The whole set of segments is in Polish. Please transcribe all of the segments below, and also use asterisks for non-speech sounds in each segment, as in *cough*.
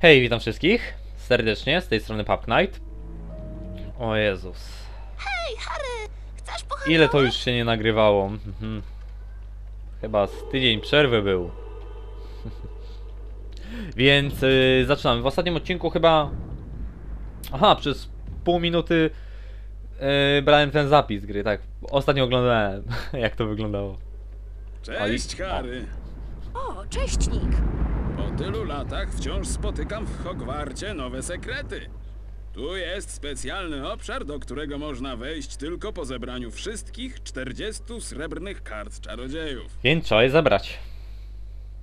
Hej, witam wszystkich serdecznie, z tej strony Pub Knight. O Jezus. Hej, Harry! Chcesz pochać? Ile to już się nie nagrywało? Mhm. Chyba z tydzień przerwy był. *laughs* Więc y, zaczynamy. W ostatnim odcinku chyba... Aha, przez pół minuty y, brałem ten zapis gry, tak. Ostatnio oglądałem, *laughs* jak to wyglądało. Cześć, Harry. O, cześć, Nick. Po tylu latach wciąż spotykam w Hogwarcie nowe sekrety. Tu jest specjalny obszar, do którego można wejść tylko po zebraniu wszystkich 40 srebrnych kart czarodziejów. Więc trzeba je zabrać.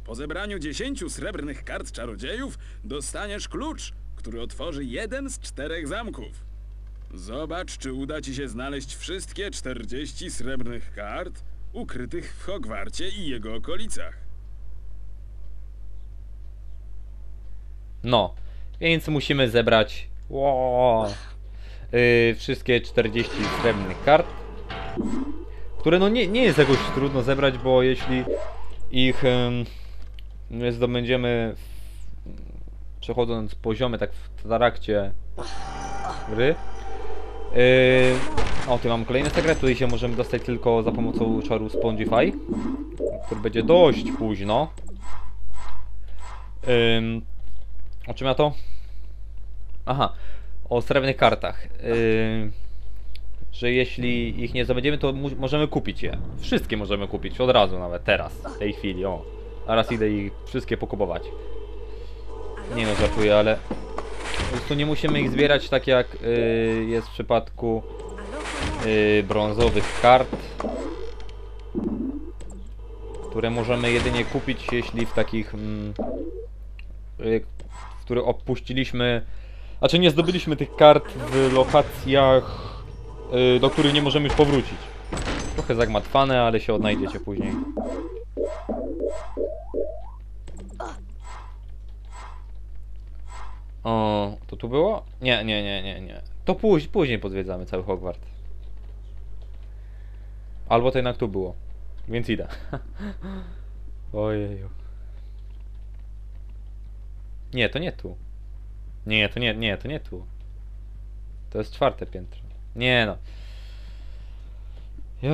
Po zebraniu 10 srebrnych kart czarodziejów dostaniesz klucz, który otworzy jeden z czterech zamków. Zobacz, czy uda ci się znaleźć wszystkie 40 srebrnych kart ukrytych w Hogwarcie i jego okolicach. No, więc musimy zebrać wow, yy, wszystkie 40 srebrnych kart, które no nie, nie jest jakoś trudno zebrać, bo jeśli ich ym, zdobędziemy w, przechodząc poziomy tak w trakcie gry. Yy, o, tu mam kolejny sekret, tutaj się możemy dostać tylko za pomocą czaru Spongify, który będzie dość późno. Ym, o czym ja to? Aha, o srebrnych kartach. Yy, że jeśli ich nie zdobędziemy, to możemy kupić je. Wszystkie możemy kupić, od razu nawet, teraz, w tej chwili, o. Zaraz idę ich wszystkie pokupować. Nie no, żartuję, ale... Po prostu nie musimy ich zbierać tak jak yy, jest w przypadku yy, brązowych kart. Które możemy jedynie kupić, jeśli w takich... Mm, y, w których opuściliśmy, znaczy nie zdobyliśmy tych kart w lokacjach, y, do których nie możemy już powrócić. Trochę zagmatwane, ale się odnajdziecie później. O, to tu było? Nie, nie, nie, nie, nie. To później, później podwiedzamy cały Hogwart. Albo to jednak tu było. Więc idę. *laughs* Ojeju. Nie, to nie tu. Nie, to nie, nie, to nie tu. To jest czwarte piętro. Nie no.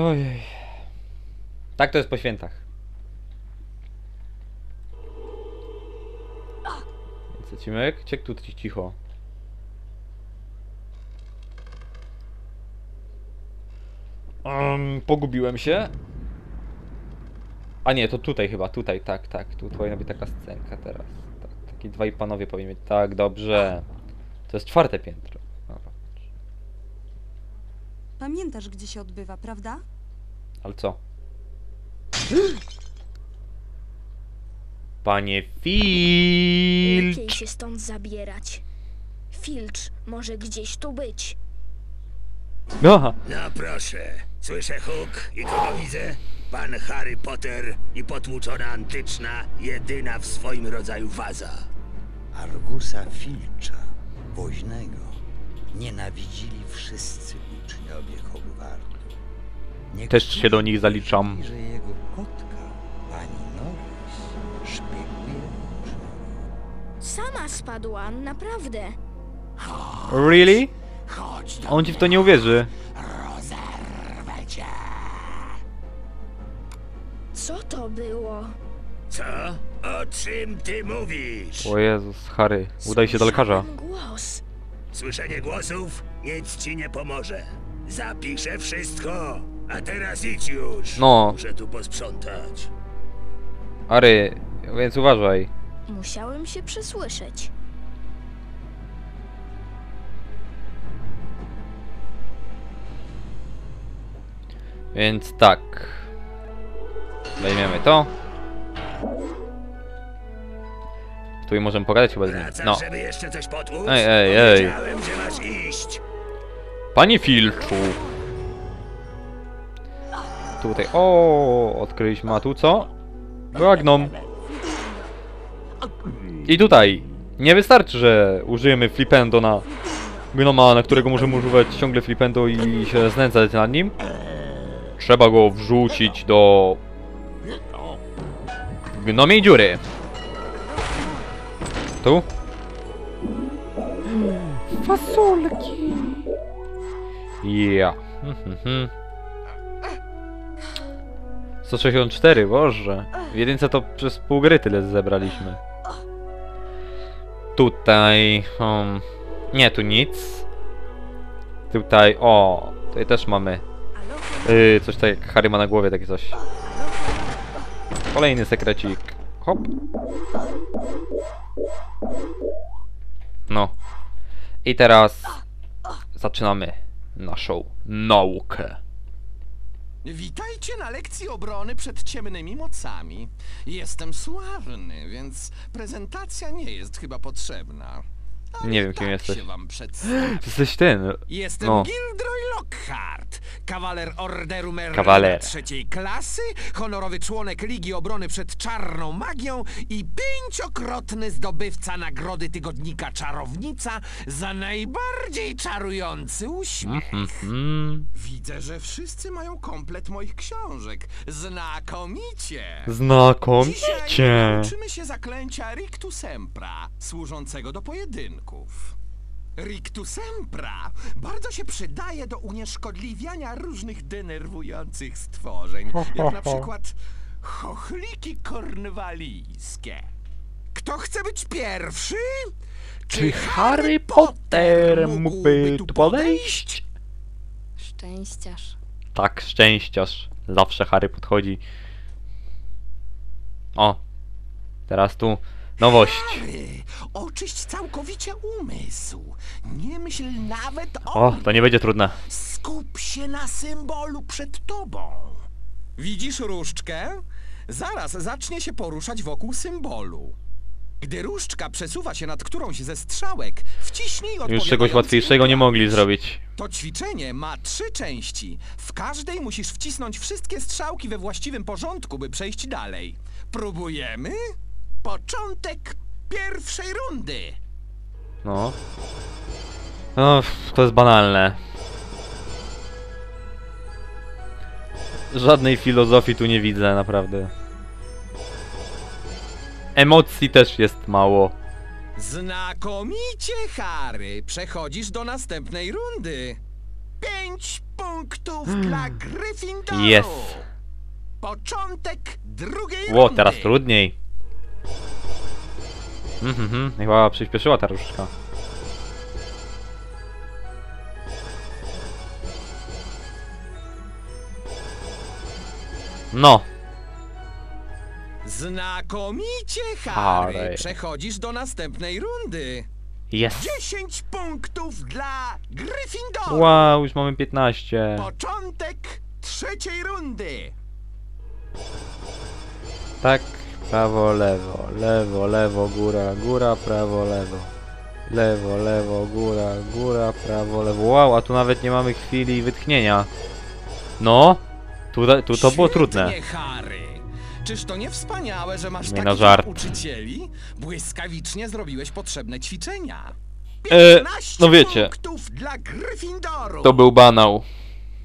Ojej. Tak to jest po świętach. Lecimy. Ciek tu ci- cicho. Um, pogubiłem się. A nie, to tutaj chyba, tutaj, tak, tak. Tu powinna być taka scenka teraz. Tak, taki dwaj panowie powinni być. Tak, dobrze. To jest czwarte piętro. Dobra. Pamiętasz, gdzie się odbywa, prawda? Ale co? *gasps* Panie Filcz! Lepiej się stąd zabierać. Filcz może gdzieś tu być. Aha. No proszę, słyszę huk i kogo widzę? Pan Harry Potter i potłuczona antyczna, jedyna w swoim rodzaju waza. Argusa Filcza, woźnego, nienawidzili wszyscy uczniowie Hogwartu. Niektórzy Też się do nich zaliczam. że jego kotka, pani Norris, szpieguje. Sama spadła, naprawdę. Really? Chodź do On ci w to nie uwierzy. rozerwę cię. Co to było? Co? O czym ty mówisz? O Jezus, Harry, udaj się do lekarza. Słyszałem głos. Słyszenie głosów nic ci nie pomoże. Zapiszę wszystko. A teraz idź już. No. Muszę tu posprzątać. Harry, więc uważaj. Musiałem się przysłyszeć. Więc tak. Weźmiemy to. Tu i możemy pogadać chyba z nim. No. Ej, ej, ej. Panie Filczu. Tutaj, o, odkryliśmy, a tu co? Bagnom. I tutaj, nie wystarczy, że użyjemy flipendo na gnoma, na którego możemy używać ciągle flipendo i się znęcać nad nim. Trzeba go wrzucić do gnomiej dziury. Tu? fasolki. Ja. Mhm. 164, boże. W jedynce to przez pół gry tyle zebraliśmy. Tutaj... Um, nie, tu nic. Tutaj, o, tutaj też mamy yy, coś tak jak Harry ma na głowie, takie coś. Kolejny sekrecik. Hop. No. I teraz zaczynamy naszą naukę. Witajcie na lekcji obrony przed ciemnymi mocami. Jestem sławny, więc prezentacja nie jest chyba potrzebna. Nie wiem, kim tak jesteś. się wam przedstawię. Jesteś ten. Jestem No. Gilderoy Lockhart, kawaler Orderu Merlina Kawaler. trzeciej klasy, honorowy członek Ligi Obrony przed Czarną Magią i pięciokrotny zdobywca nagrody tygodnika Czarownica za najbardziej czarujący uśmiech. Mhm. Widzę, że wszyscy mają komplet moich książek. Znakomicie! Dzisiaj Znakomicie. nauczymy się zaklęcia Rictu Sempra, służącego do pojedynków. Rictu Sempra bardzo się przydaje do unieszkodliwiania różnych denerwujących stworzeń, jak na przykład chochliki kornwalijskie. Kto chce być pierwszy? Czy Harry Potter mógłby tu podejść? Szczęściarz. Tak, szczęściarz. Zawsze Harry podchodzi. O. Teraz tu nowość. Oczyść całkowicie umysł. Nie myśl nawet o, O, to nie będzie trudne. Skup się na symbolu przed tobą. Widzisz różdżkę? Zaraz zacznie się poruszać wokół symbolu. Gdy różdżka przesuwa się nad którąś ze strzałek, wciśnij Już czegoś łatwiejszego nie mogli zrobić. To ćwiczenie ma trzy części. W każdej musisz wcisnąć wszystkie strzałki we właściwym porządku, by przejść dalej. Próbujemy? Początek pierwszej rundy. No. No, to jest banalne. Żadnej filozofii tu nie widzę, naprawdę. Emocji też jest mało. Znakomicie, Harry. Przechodzisz do następnej rundy. Pięć punktów dla Gryffindoru. Jest. Początek drugiej Ło, rundy. teraz trudniej. Mhm, mhm, chyba przyspieszyła ta różdżka. No, Znakomicie, Harry. Harry. Przechodzisz do następnej rundy. jest. 10 punktów dla Gryffindoru. Wow, już mamy 15. Początek trzeciej rundy. Tak, prawo, lewo, lewo, lewo, góra, góra, prawo, lewo. Lewo, lewo, góra, góra, prawo, lewo. Wow, a tu nawet nie mamy chwili wytchnienia. No, tu, tu to było trudne. Świetnie, Harry. Czyż to nie wspaniałe, że masz Nie takich na żart. nauczycieli? Błyskawicznie zrobiłeś potrzebne ćwiczenia. E, 15 no wiecie. punktów dla Gryffindoru. To był banał.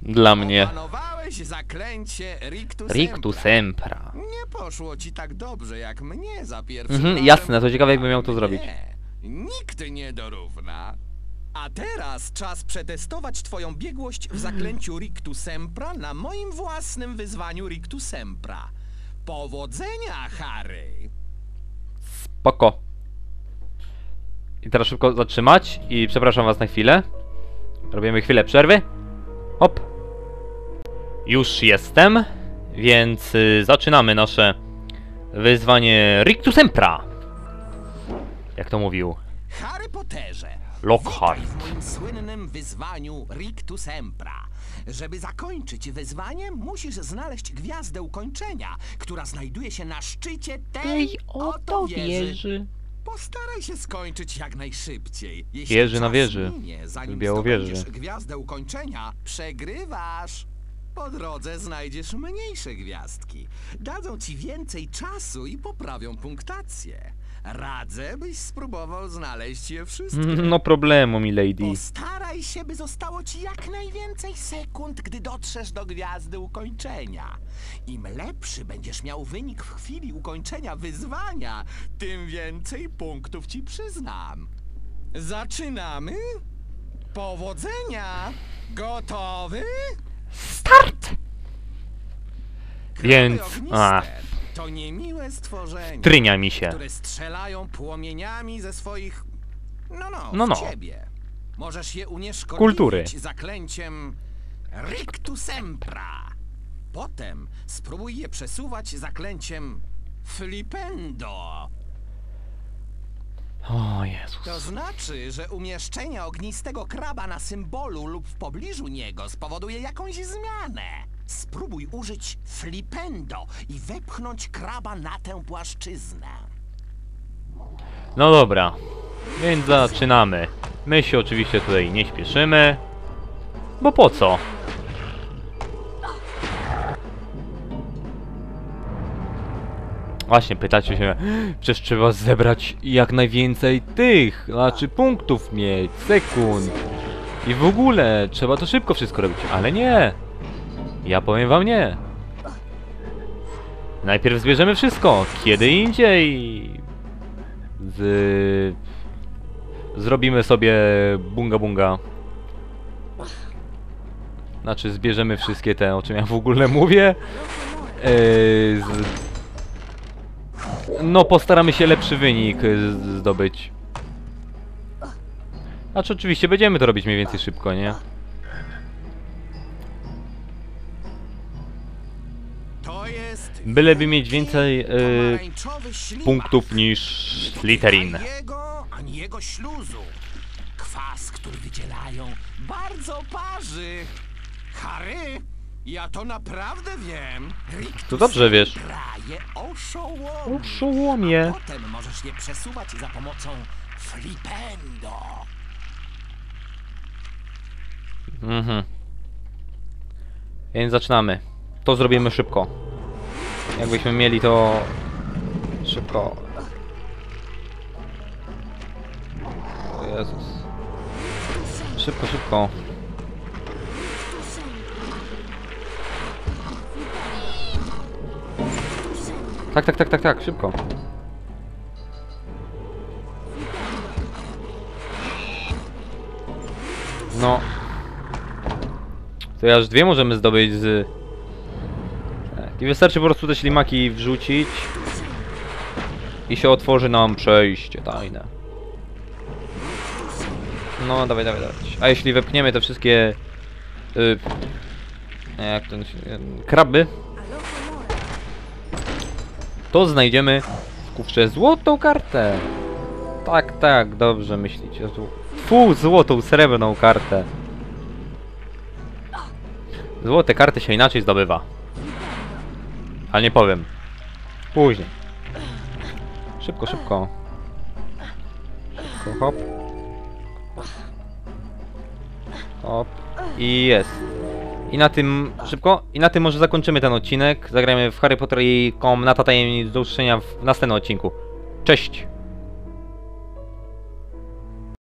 Dla mnie. Opanowałeś zaklęcie Rictus Rictu Sempra. Nie poszło ci tak dobrze jak mnie za pierwszym Mhm, razem. jasne, to ciekawe, jakbym miał to Nie, zrobić. Nikt nie dorówna. A teraz czas przetestować twoją biegłość w zaklęciu Rictu Sempra na moim własnym wyzwaniu Rictu Sempra. Powodzenia, Harry! Spoko. I teraz szybko zatrzymać i przepraszam was na chwilę. Robimy chwilę przerwy. Hop. Już jestem, więc y, zaczynamy nasze wyzwanie Rictus Sempra. Jak to mówił? Harry Potterze! Lockhart. W moim słynnym wyzwaniu Rictu Sempra. Żeby zakończyć wyzwanie, musisz znaleźć gwiazdę ukończenia, która znajduje się na szczycie tej, oto wieży. Postaraj się skończyć jak najszybciej. Jeśli Wieży na wieży. Minie, zanim W Białowieży. gwiazdę ukończenia, przegrywasz. Po drodze znajdziesz mniejsze gwiazdki. Dadzą ci więcej czasu i poprawią punktację. Radzę, byś spróbował znaleźć je wszystkie. No problemu, milady. Postaraj się, by zostało ci jak najwięcej sekund, gdy dotrzesz do gwiazdy ukończenia. Im lepszy będziesz miał wynik w chwili ukończenia wyzwania, tym więcej punktów ci przyznam. Zaczynamy? Powodzenia! Gotowy? Start! Więc... A, To niemiłe stworzenia, trynia mi się. które strzelają płomieniami ze swoich... No, no, No, no. ciebie. Możesz je unieszkodliwić Kultury. zaklęciem Rictu Sempra. Potem spróbuj je przesuwać zaklęciem Flipendo. O Jezus. To znaczy, że umieszczenie ognistego kraba na symbolu lub w pobliżu niego spowoduje jakąś zmianę. Spróbuj użyć flipendo i wepchnąć kraba na tę płaszczyznę. No dobra, więc zaczynamy. My się oczywiście tutaj nie śpieszymy, bo po co? Właśnie, pytacie się, przecież trzeba zebrać jak najwięcej tych, znaczy punktów mieć, sekund. I w ogóle, trzeba to szybko wszystko robić, ale nie. Ja powiem wam nie. Najpierw zbierzemy wszystko, kiedy indziej. Z... Zrobimy sobie bunga bunga. Znaczy zbierzemy wszystkie te, o czym ja w ogóle mówię. Eee, z... No postaramy się lepszy wynik z- zdobyć. Znaczy oczywiście będziemy to robić mniej więcej szybko, nie? To jest Byleby mieć więcej, e. Punktów niż Slytherin. Ani jego śluzu. Kwas, który wydzielają, bardzo parzy. Harry, ja to naprawdę wiem. To dobrze wiesz. Kraje oszołomi. Oszołomie. Potem możesz je przesuwać za pomocą flipendo. Mhm. Więc zaczynamy. To zrobimy szybko. Jakbyśmy mieli to szybko. O Jezus. Szybko, szybko. Tak, tak, tak, tak, tak, szybko. No. To aż dwie możemy zdobyć z... Tak. I wystarczy po prostu te ślimaki wrzucić. I się otworzy nam przejście tajne. No, dawaj, dawaj, dawaj. A jeśli wepchniemy te wszystkie... Y, jak to... się- y, kraby. To znajdziemy w kufrze złotą kartę. Tak, tak, dobrze myślicie. Fu, złotą, srebrną kartę. Złote karty się inaczej zdobywa. Ale nie powiem. Później. Szybko, szybko. Szybko, hop. Hop. I jest. I na tym, szybko, i na tym może zakończymy ten odcinek. Zagrajmy w Harry Potter i Komnata Tajemnic do usłyszenia w następnym odcinku. Cześć!